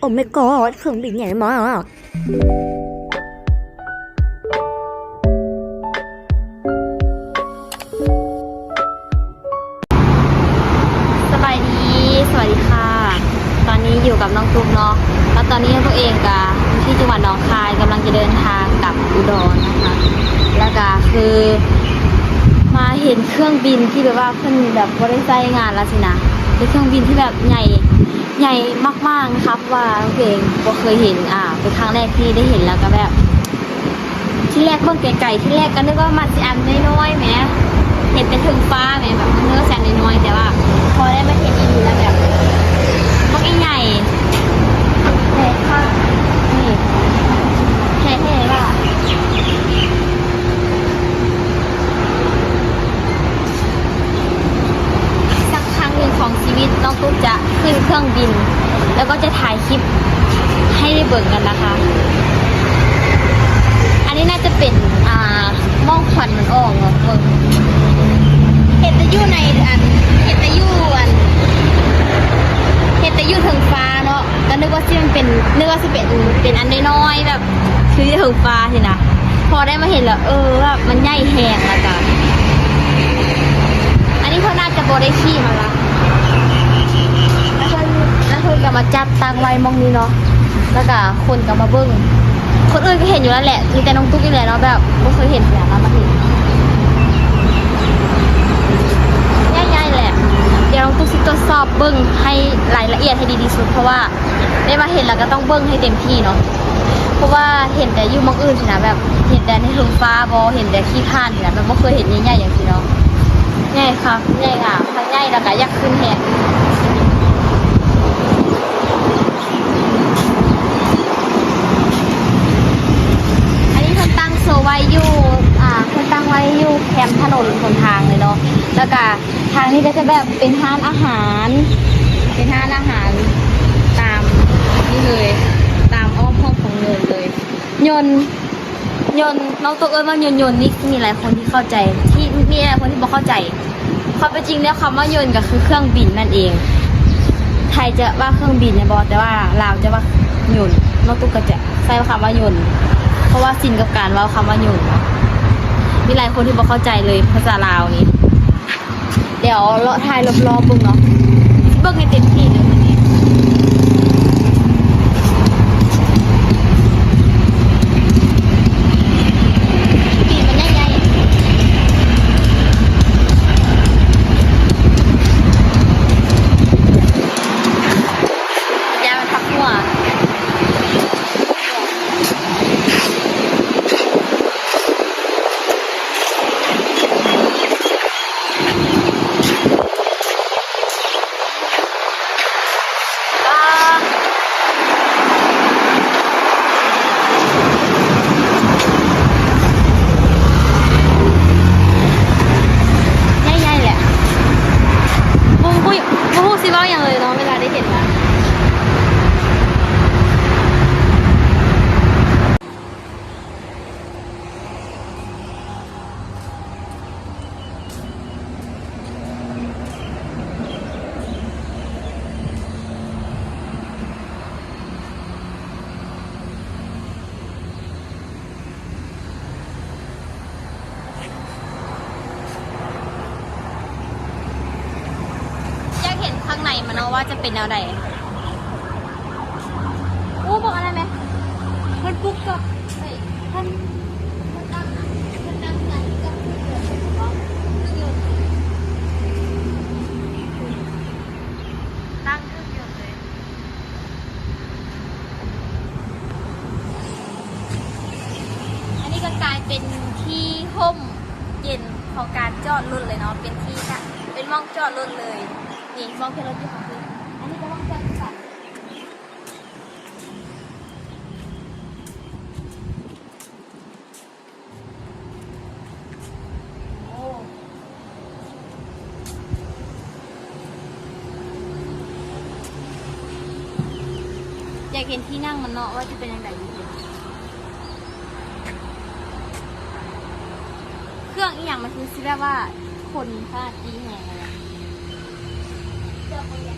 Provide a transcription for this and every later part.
โอ้ไม่กอดเครื่องบินใหญ่มากสบายดี สวัสดีค่ะ ตอนนี้อยู่กับน้องตุ๊กเนาะ แล้วตอนนี้ตัวเองก็อยู่ที่จังหวัดหนองคายกำลังจะเดินทางกลับอุดรนะคะ แล้วก็คือมาเห็นเครื่องบินที่แบบว่าเพิ่นแบบบริษัทงานแล้วสินะเป็นเครื่องบินที่แบบใหญ่ ใหญ่มากๆครับว่าตัวเองก็เคยเห็นอ่าเป็นครั้งแรกที่ได้เห็นแล้วก็แบบ ที่แรกเบิ่งไกลๆที่แรกก็นึกว่ามันสิอันน้อยๆแหมเห็นเป็นถึงฟ้าแหมแบบมันนึกแสนน้อยๆแต่ว่า พอได้มาเห็นอีกแล้วแบบมันใหญ่แท้ค่ะนี่แท้ๆว่าสักครั้งหนึ่ง ของชีวิตน้องตุ๊กจะขึ้นเครื่องบิน แล้วก็จะถ่ายคลิปให้ได้เบิ่งกันนะคะ อันนี้น่าจะเป็นอ่าม่องควันมันออกเนาะเบิ่งเห็ดต่อยู่ในอันเห็ดต่อยู่อันเห็ดต่อยู่ถึงฟ้าเนาะก็นึกว่าสิมันเป็นนึกว่าสิเป็นเป็นอันน้อยๆแบบคือที่ถึงฟ้าสินะพอได้มาเห็นแล้วเออว่ามันใหญ่แหงละกันอันนี้เขาน่าจะโบได้ขี้มาละแล้วเพิ่นแล้วเพิ่น ก็มาจับตังไว้มองนี้เนาะแล้วก็คนก็มาเบิ้งคนอื่นก็เห็นอยู่แล้วแหละมีแต่น้องตุ๊กนี่แหละเนาะแบบไม่เคยเห็นอย่างนั้นมาเห็นง่ายๆแหละ เดี๋ยวน้องตุ๊กสิตรวจสอบเบิ้งให้รายละเอียดให้ดีที่สุด เพราะว่าได้มาเห็นแล้วก็ต้องเบิ้งให้เต็มที่เนาะเพราะว่าเห็นแต่อยู่มองอื่นนะแบบเห็นแต่ในถึงฟ้าบอเห็นแต่ขี้ข้านนะแบบไม่เคยเห็นใหญ่ๆอย่างที่เนาะง่ายค่ะง่ายค่ะง่ายแล้วก็อยากขึ้นแหง อันนี้ ตั้งโซไว้อยู่อ่าคนตั้งไว้อยู่แคมถนนคนทางเลยเนาะแล้วก็ทางนี้ก็จะแบบเป็นร้านอาหาร เป็นร้านอาหารตามนี่เลยตามอ้อมห้องของเนินเลย ยนยนน้องตัวเอิญว่ายนยนนี่มีหลายคนที่เข้าใจ ที่มีหลายคนที่บอกเข้าใจความเป็นจริงแล้วคำว่ายนก็คือเครื่องบินนั่นเอง ไทยจะว่าเครื่องบินนี่ยบอแต่ว่าลาวจะว่ายนน้องตุ๊กก็จะใช้คำว่ายน เพราะว่าสินกับการว่าคำว่าหยุ่นเนาะมีหลายคนที่บอกเข้าใจเลยภาษาลาวนี้ เดี๋ยวเลาะทายรอบๆเบึงเนาะเบิ่งให้เต็มที่เลยวันนี้ปีมันใหญ่ๆยามันพักหัว อ่าง่ายๆแหละบุ้งบุ้ยบุ้งซิว่าอย่างเลยเนาะเวลาได้เห็นนะอยากเห็นข้างในาะว่าจะเป็นแนวไหนอู้บอกอะไรไหมเพิ่นปุ๊กกับเฮ้ยเพิ่นเพิ่นตั้งเพิ่นตั้งใจกับเพื่อนเนาะเครื่องยนต์ตั้งเครื่องยนต์เลยอันนี้ก็กลายเป็นที่ห่มเย็นของการจอดรถเลยเนาะเป็นที่ค่ะเป็นมองจอดรถเลยนี่มองเพลรถที่ของพี่อันนี้ก็มองจอดสัตว์โอ้อยากเห็นที่นั่งมันเนาะว่าจะเป็นยังไงเครื่องอีอย่างมันคือสิแบบว่าคนพลาดดีแหงเลยอะไร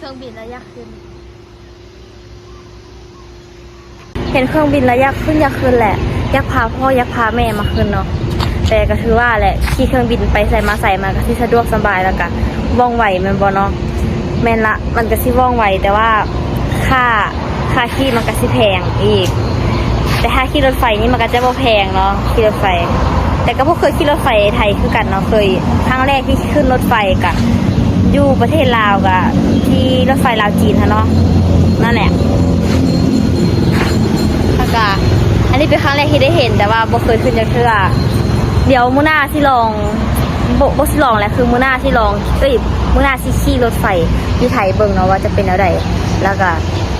เครื่องบินแล้วอยากขึ้น เห็นเครื่องบินแล้วอยากขึ้นอยากขึ้นแหละอยากพาพ่ออยากพาแม่มาขึ้นเนาะแต่ก็คือว่าแหละขี่เครื่องบินไปใส่มาใส่มาก็ที่สะดวกสบายแล้วก็ว่องไวแมันบ่เนาะแม่นละมันก็สิว่องไวแต่ว่าค่าค่าขี่มันก็สิแพงอีก แต่ถ้าขี่รถไฟนี่มันก็จะบ่แพงเนาะขี่รถไฟ แต่ก็บ่เคยขี่รถไฟไทยคือกันเนาะเคยครั้งแรกที่ขึ้นรถไฟกะ อยู่ประเทศลาวกะที่รถไฟลาวจีนฮะเนาะนั่นแหละแล้วก็อันนี้เป็นครั้งแรกที่ได้เห็นแต่ว่าบ่เคยขึ้นจักเทือเดี๋ยวมื้อหน้าที่ลองบ่บ่สิลองแหละคือมื้อหน้าที่ลองเอ้ยมื้อหน้าสิขี่รถไฟที่ไทยเบิ่งเนาะว่าจะเป็นแนวใดแล้วก็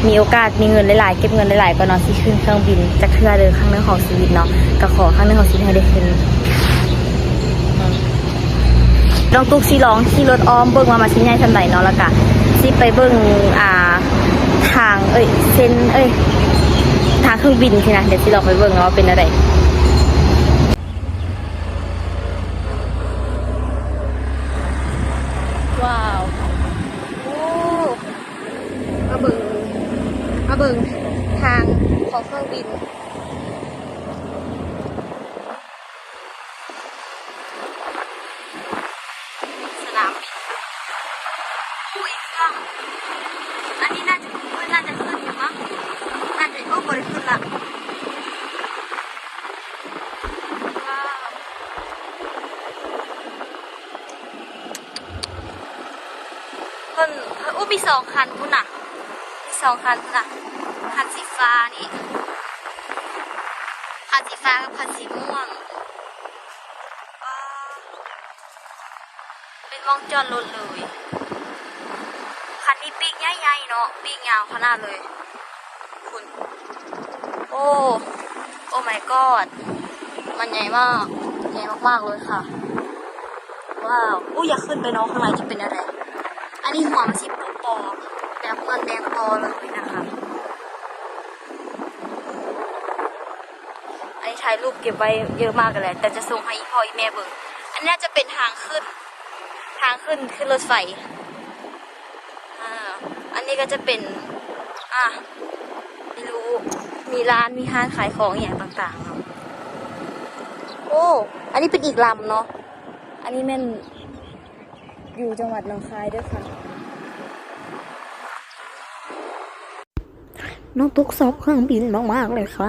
มีโอกาสมีเงินหลายๆเก็บเงินหลายๆก็เนาะสิขึ้นเครื่องบินจักเทื่อเลยครั้งนึงของชีวิตเนาะก็ขอครั้งนึงของชีวิตให้ได้ขึ้น ลองตุ๊กสิลองขี่รถอ้อมเบิ้งว่ามาชิ้นใหญ่ซำใดเนาะแล้วก็สิไปเบิ้งอ่าทางเอ้ยเส้นเอ้ยทางเครื่องบินสินะเดี๋ยวสิลองไปเบิ้งเนาะว่าเป็นอะไรว้าวโอ้มาเบิ่งมาเบิ่งทางของเครื่องบิน สนามบินอุ้ยเครื่องอันนี้น่าจะน่าจะขึ้นอยู่มั้ง น่าจะโอ้บริสุทธิ์ละว้าวเพิ่นอู้มีสองคันพุ่นน่ะมีสองคันพุ่นน่ะคันสีฟ้านี่คันสีฟ้ากับคันสีม่วงเป็นวงจรรถเลยคันนี้ปีกใหญ่ๆเนาะปีกยาวขนาดเลย คุณ โอ้โอ้ my god มันใหญ่มาก ใหญ่มากๆเลยค่ะ ว้าวอู้อยากขึ้นไปเน้องข้างในจะเป็นอะไร นนี้หัวมันสิปปอแบบเงินแดงปอเลยนะคะอันนี้ถ่ายรูปเก็บไว้เยอะมากกันแหละแต่จะส่งให้พ่อแม่เบิ่งอันนี้จะเป็นทางขึ้น ทางขึ้นขึ้นรถไฟอ่าอันนี้ก็จะเป็นอะไม่รู้มีร้านมีห้างขายของอย่างต่างๆเนาะโอ้ อันนี้เป็นอีกลำเนาะ อันนี้แม่น อยู่จังหวัดหนองคายด้วยค่ะ น้องตุ๊กสอบเครื่องบินมากๆเลยค่ะ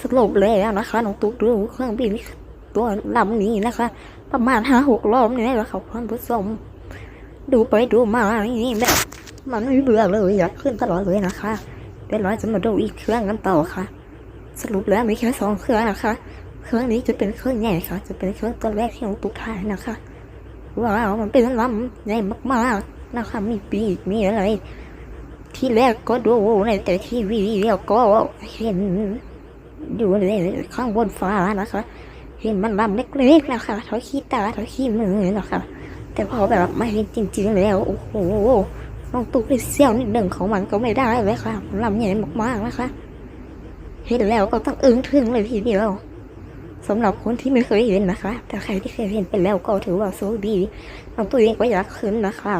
สรุปแล้วนะคะ น้องตุ๊กดูเครื่องบินตัวลำนี้นะคะ ประมาณห้าหกรอบนี่แหละค่ะท่านผู้ชมดูไปดูมานี่แบบมันไม่เบื่อเลยอยากขึ้นตลอดเลยนะคะเดี๋ยวเราจะมาดูอีกเครื่องกันต่อค่ะ สรุปแล้วมีแค่สองเครื่องนะคะ เครื่องนี้จะเป็นเครื่องใหญ่ค่ะ จะเป็นเครื่องตัวแรกที่น้องตุ๊กถ่ายนะคะ ว้าวมันเป็นลำใหญ่มากๆนะคะมีปีกมีอะไร ที่แรกก็ดูในแต่ทีวีแล้วก็เห็นอยู่ในข้างบนฟ้านะคะเห็นมันลำเล็กๆนะคะเท่าขี้ตาเท่าขี้มือนะคะแต่พอแบบมาเห็นจริง ๆ แล้วโอ้โหน้องตุ๊กได้เสี้ยวนิดหนึ่งของมันก็ไม่ได้เลยค่ะลำใหญ่มากๆนะคะ เห็นแล้วก็ต้องอึ้งทึ่งเลยทีเดียว สำหรับคนที่ไม่เคยเห็นนะคะ แต่ใครที่เคยเห็นไปแล้วก็ถือว่าโชคดีน้องตุ๊กเองก็อยากคืนนะคะ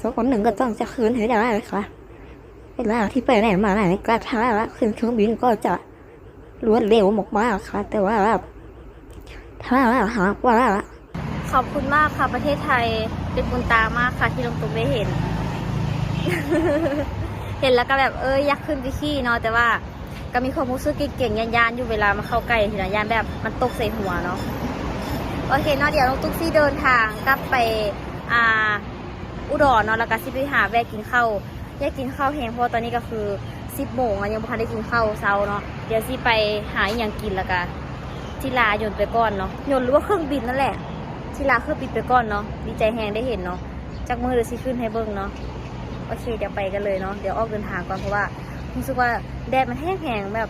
สักวันหนึ่งก็ต้องจะคืนให้ได้เลยค่ะเวลาที่ไปไหนมาไหนก็ถ้าขึ้นเครื่องบินก็จะรวดเร็วมากๆค่ะ แต่ว่าถ้าหากว่า ขอบคุณมากค่ะ ประเทศไทยเป็นบุญตามากค่ะ ที่ลงตุกได้เห็น เห็นแล้วก็แบบเอออยากขึ้นไปขี่เนาะแต่ว่า ก็มีความรู้สึกเก่งๆยานๆอยู่เวลามาเข้าใกล้ทีละยานแบบมันตกใส่หัวเนาะโอเคเนาะเดี๋ยวลงตุ๊กซี่เดินทางกลับไปอ่าอุดรเนาะแล้วก็สิไปหาแวะกินข้าวแยกกินข้าวแห้งเพราะตอนนี้ก็คือสิบโมงยังไม่ทันได้กินข้าวเช้าเนาะเดี๋ยวสิไปหาอหย่างกินแล้วก็ทีลาหยนไปก่อนเนาะหยนหรือว่าเครื่องบินนั่นแหละทีลาเครื่องบินไปก่อนเนาะดีใจแฮงได้เห็นเนาะจากมือเดี๋ยวสิขึ้นให้เบิ่งเนาะโอเคเดี๋ยวไปกันเลยเนาะเดี๋ยวออกเดินทางก่อนเพราะว่า รู้สึกว่าแดดมันแห้งๆแบบ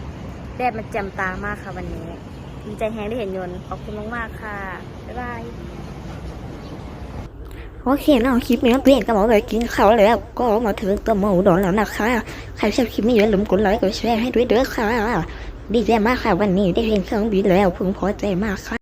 แดดมันแจ่มตามากค่ะวันนี้ดีใจแฮงได้เห็นยนต์ขอบคุณมากๆค่ะ บ๊ายบาย โอเคนะคลิปนี้เปลี่ยนกันหมดเลยกินข้าวแล้วก็มาถึงตัวหมูดอนแล้วนะคะใครชอบคลิปนี้อย่าลืมกดไลค์กดแชร์ให้ด้วยเด้อค่ะ ดีใจมากค่ะวันนี้ได้เห็นเครื่องบินแล้วพึงพอใจมากค่ะ